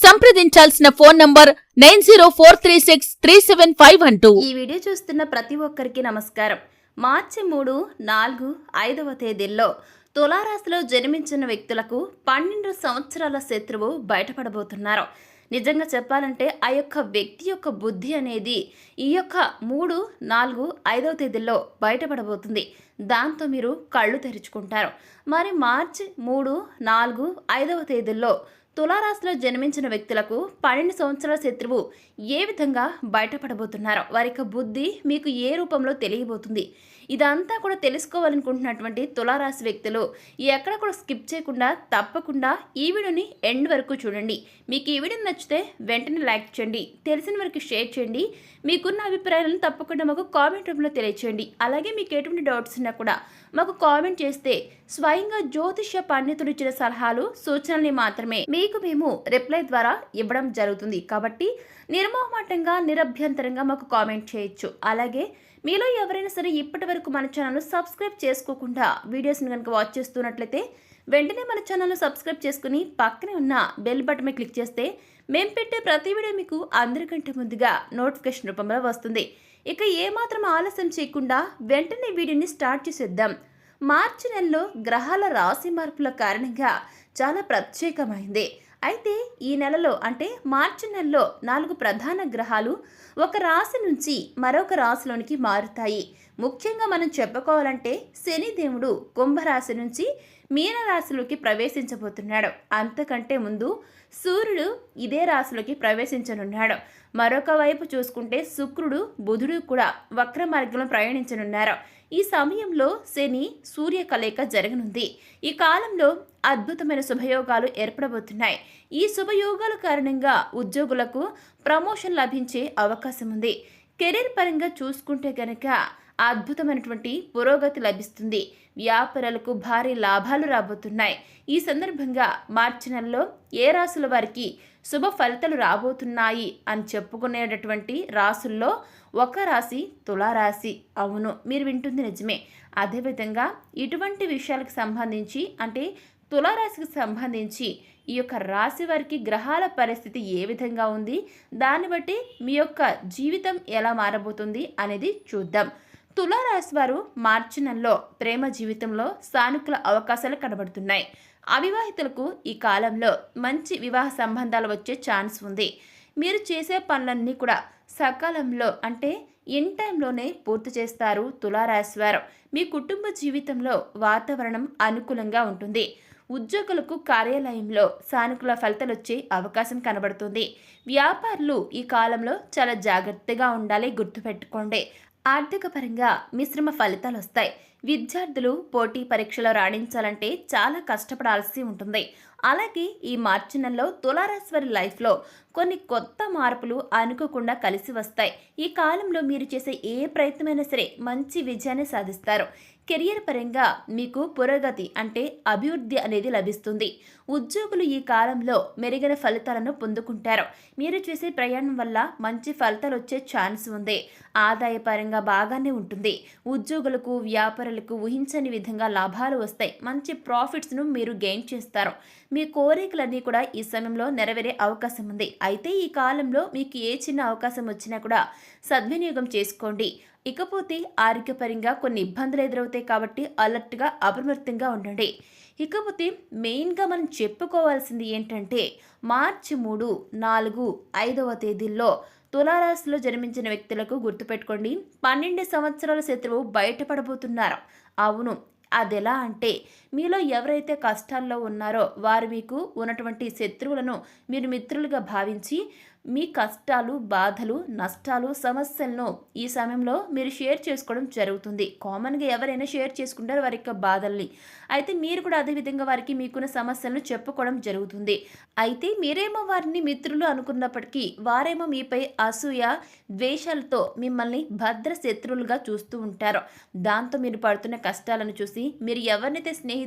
సంప్రదించాల్సిన phone number nine zero four three six three seven five one two. ఈ video చూస్తున్న ప్రతి ఒక్కరికి నమస్కారం. మార్చి మూడు నాలుగు ఐదవ తేదీల్లో తులారాశిలో జన్మించిన వ్యక్తులకు పన్నెండు సంవత్సరాల శత్రువు బయటపడబోతున్నారు. నిజంగా చెప్పాలంటే ఆ యొక్క వ్యక్తి యొక్క బుద్ధి అనేది ఈ యొక్క మూడు నాలుగు ఐదవ తేదీల్లో బయటపడబోతుంది. దాంతో మీరు కళ్ళు తెరుచుకుంటారు. మరి మార్చి మూడు నాలుగు ఐదవ తేదీల్లో తులారాశిలో జన్మించిన వ్యక్తులకు పన్నెండు సంవత్సరాల శత్రువు ఏ విధంగా బయటపడబోతున్నారో వారి యొక్క బుద్ధి మీకు ఏ రూపంలో తెలియబోతుంది? ఇదంతా కూడా తెలుసుకోవాలనుకుంటున్నటువంటి తులారాశి వ్యక్తులు ఎక్కడ కూడా స్కిప్ చేయకుండా తప్పకుండా ఈ వీడియోని ఎండ్ వరకు చూడండి. మీకు ఈ వీడియో నచ్చితే వెంటనే లైక్ చేయండి తెలిసిన వరకు షేర్ చేయండి. మీకున్న అభిప్రాయాలను తప్పకుండా మాకు కామెంట్ రూపంలో తెలియచేయండి. అలాగే మీకు ఎటువంటి డౌట్స్ ఉన్నా కూడా మాకు కామెంట్ చేస్తే స్వయంగా జ్యోతిష్య పండితులు ఇచ్చిన సలహాలు సూచనల్ని మాత్రమే మీ మీకు మేము రిప్లై ద్వారా ఇవ్వడం జరుగుతుంది. కాబట్టి నిర్మోహమాటంగా నిరభ్యంతరంగా మాకు కామెంట్ చేయొచ్చు. అలాగే మీలో ఎవరైనా సరే ఇప్పటి వరకు మన ఛానల్ సబ్స్క్రైబ్ చేసుకోకుండా వీడియోస్ని కనుక వాచ్ చేస్తున్నట్లయితే వెంటనే మన ఛానల్ను సబ్స్క్రైబ్ చేసుకుని పక్కనే ఉన్న బెల్ బటన్ క్లిక్ చేస్తే మేము పెట్టే ప్రతి వీడియో మీకు అందరికంటే ముందుగా నోటిఫికేషన్ రూపంలో వస్తుంది. ఇక ఏమాత్రం ఆలస్యం చేయకుండా వెంటనే వీడియోని స్టార్ట్ చేసేద్దాం. మార్చి నెలలో గ్రహాల రాశి మార్పుల కారణంగా చాలా ప్రత్యేకమైంది. అయితే ఈ నెలలో అంటే మార్చి నెలలో నాలుగు ప్రధాన గ్రహాలు ఒక రాశి నుంచి మరొక రాశిలోనికి మారుతాయి. ముఖ్యంగా మనం చెప్పుకోవాలంటే శనిదేవుడు కుంభరాశి నుంచి మీనరాశిలోకి ప్రవేశించబోతున్నాడు. అంతకంటే ముందు సూర్యుడు ఇదే రాశిలోకి ప్రవేశించనున్నాడు. మరొక వైపు చూసుకుంటే శుక్రుడు బుధుడు కూడా వక్ర మార్గంలో ప్రయాణించనున్నారు. ఈ సమయంలో శని సూర్య కలయిక జరగనుంది. ఈ కాలంలో అద్భుతమైన శుభయోగాలు ఏర్పడబోతున్నాయి. ఈ శుభయోగాల కారణంగా ఉద్యోగులకు ప్రమోషన్ లభించే అవకాశం ఉంది. కెరీర్ పరంగా చూసుకుంటే గనక అద్భుతమైనటువంటి పురోగతి లభిస్తుంది. వ్యాపారాలకు భారీ లాభాలు రాబోతున్నాయి. ఈ సందర్భంగా మార్చి నెలలో ఏ రాసుల వారికి శుభ ఫలితాలు రాబోతున్నాయి అని చెప్పుకునేటటువంటి రాసుల్లో ఒక రాశి తులారాశి. అవును మీరు వింటుంది నిజమే. అదేవిధంగా ఇటువంటి విషయాలకు సంబంధించి అంటే తులారాశికి సంబంధించి ఈ యొక్క రాశి వారికి గ్రహాల పరిస్థితి ఏ విధంగా ఉంది దాన్ని బట్టి మీ యొక్క జీవితం ఎలా మారబోతుంది అనేది చూద్దాం. తులారాశి వారు మార్చి నెలలో ప్రేమ జీవితంలో సానుకూల అవకాశాలు కనబడుతున్నాయి. అవివాహితులకు ఈ కాలంలో మంచి వివాహ సంబంధాలు వచ్చే ఛాన్స్ ఉంది. మీరు చేసే పనులన్నీ కూడా సకాలంలో అంటే ఇన్ టైంలోనే పూర్తి చేస్తారు తులారాశి వారు. మీ కుటుంబ జీవితంలో వాతావరణం అనుకూలంగా ఉంటుంది. ఉద్యోగులకు కార్యాలయంలో సానుకూల ఫలితాలు వచ్చే అవకాశం కనబడుతుంది. వ్యాపారులు ఈ కాలంలో చాలా జాగ్రత్తగా ఉండాలి గుర్తుపెట్టుకోండి. ఆర్థిక పరంగా మిశ్రమ ఫలితాలు వస్తాయి విద్యార్థులు పోటీ పరీక్షలో రాణించాలంటే చాలా కష్టపడాల్సి ఉంటుంది. అలాగే ఈ మార్చి నెలలో తులారాశ్వరి లైఫ్లో కొన్ని కొత్త మార్పులు అనుకోకుండా కలిసి వస్తాయి. ఈ కాలంలో మీరు చేసే ఏ ప్రయత్నమైనా సరే మంచి విజయాన్ని సాధిస్తారు. కెరియర్ పరంగా మీకు పురోగతి అంటే అభివృద్ధి అనేది లభిస్తుంది. ఉద్యోగులు ఈ కాలంలో మెరుగైన ఫలితాలను పొందుకుంటారు. మీరు చేసే ప్రయాణం వల్ల మంచి ఫలితాలు వచ్చే ఛాన్స్ ఉంది. ఆదాయపరంగా బాగానే ఉంటుంది. ఉద్యోగులకు వ్యాపారులకు ఊహించని విధంగా లాభాలు వస్తాయి. మంచి ప్రాఫిట్స్ను మీరు గెయిన్ చేస్తారు. మీ కోరికలన్నీ కూడా ఈ సమయంలో నెరవేరే అవకాశం ఉంది. అయితే ఈ కాలంలో మీకు ఏ చిన్న అవకాశం వచ్చినా కూడా సద్వినియోగం చేసుకోండి. ఇకపోతే ఆరోగ్యపరంగా కొన్ని ఇబ్బందులు ఎదురవుతాయి కాబట్టి అలర్ట్గా అప్రమత్తంగా ఉండండి. ఇకపోతే మెయిన్గా మనం చెప్పుకోవాల్సింది ఏంటంటే మార్చి మూడు నాలుగు ఐదవ తేదీల్లో తులారాశిలో జన్మించిన వ్యక్తులకు గుర్తుపెట్టుకోండి. పన్నెండు సంవత్సరాల శత్రువు బయటపడబోతున్నారు. అవును అది ఎలా అంటే మీలో ఎవరైతే కష్టాల్లో ఉన్నారో వారు మీకు ఉన్నటువంటి శత్రువులను మీరు మిత్రులుగా భావించి మీ కష్టాలు బాధలు నష్టాలు సమస్యలను ఈ సమయంలో మీరు షేర్ చేసుకోవడం జరుగుతుంది. కామన్గా ఎవరైనా షేర్ చేసుకుంటారు వారి యొక్క బాధల్ని. అయితే మీరు కూడా అదేవిధంగా వారికి మీకున్న సమస్యలను చెప్పుకోవడం జరుగుతుంది. అయితే మీరేమో వారిని మిత్రులు అనుకున్నప్పటికీ వారేమో మీపై అసూయ ద్వేషాలతో మిమ్మల్ని భద్ర శత్రువులుగా చూస్తూ ఉంటారు. దాంతో మీరు పడుతున్న కష్టాలను చూసి మీరు ఎవరినైతే స్నేహి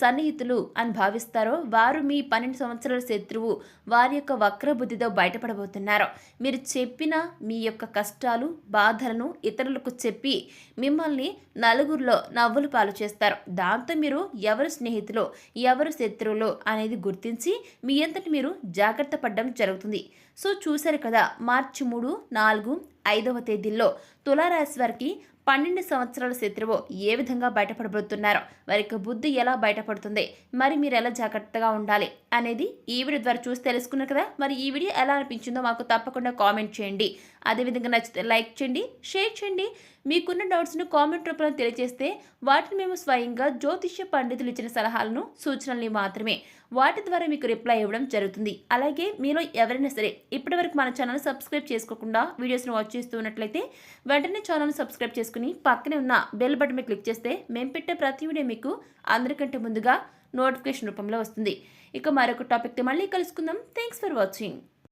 సన్నిహితులు అని భావిస్తారో వారు మీ పన్నెండు సంవత్సరాల శత్రువు వారి యొక్క వక్రబుద్ధితో బయటపడబోతున్నారు. మీరు చెప్పిన మీ యొక్క కష్టాలు బాధలను ఇతరులకు చెప్పి మిమ్మల్ని నలుగురిలో నవ్వులు పాలు చేస్తారు. దాంతో మీరు ఎవరు స్నేహితులు ఎవరు శత్రువులు అనేది గుర్తించి మీ అంతటి మీరు జాగ్రత్త పడడం జరుగుతుంది. సో చూశారు కదా మార్చి మూడు నాలుగు ఐదవ తేదీల్లో తులారాశి వారికి పన్నెండు సంవత్సరాల శత్రువు ఏ విధంగా బయటపడబోతున్నారో వారి యొక్క బుద్ధి ఎలా బయటపడుతుంది మరి మీరు ఎలా జాగ్రత్తగా ఉండాలి అనేది ఈ వీడియో ద్వారా చూసి తెలుసుకున్నారు కదా. మరి ఈ వీడియో ఎలా అనిపించిందో మాకు తప్పకుండా కామెంట్ చేయండి. అదేవిధంగా నచ్చితే లైక్ చేయండి షేర్ చేయండి. మీకున్న డౌట్స్ను కామెంట్ రూపంలో తెలియజేస్తే వాటిని మేము స్వయంగా జ్యోతిష్య పండితులు ఇచ్చిన సలహాలను సూచనల్ని మాత్రమే వాటి ద్వారా మీకు రిప్లై ఇవ్వడం జరుగుతుంది. అలాగే మీలో ఎవరైనా సరే ఇప్పటివరకు మన ఛానల్ సబ్స్క్రైబ్ చేసుకోకుండా వీడియోస్ను వాచ్ చేస్తూ ఉన్నట్లయితే వెంటనే ఛానల్ సబ్స్క్రైబ్ చేసుకుని పక్కనే ఉన్న బెల్ బటన్ మీద క్లిక్ చేస్తే మేము పెట్టే ప్రతి వీడియో మీకు అందరికంటే ముందుగా నోటిఫికేషన్ రూపంలో వస్తుంది. ఇక మరొక టాపిక్తో మళ్ళీ కలుసుకుందాం. Thanks for watching.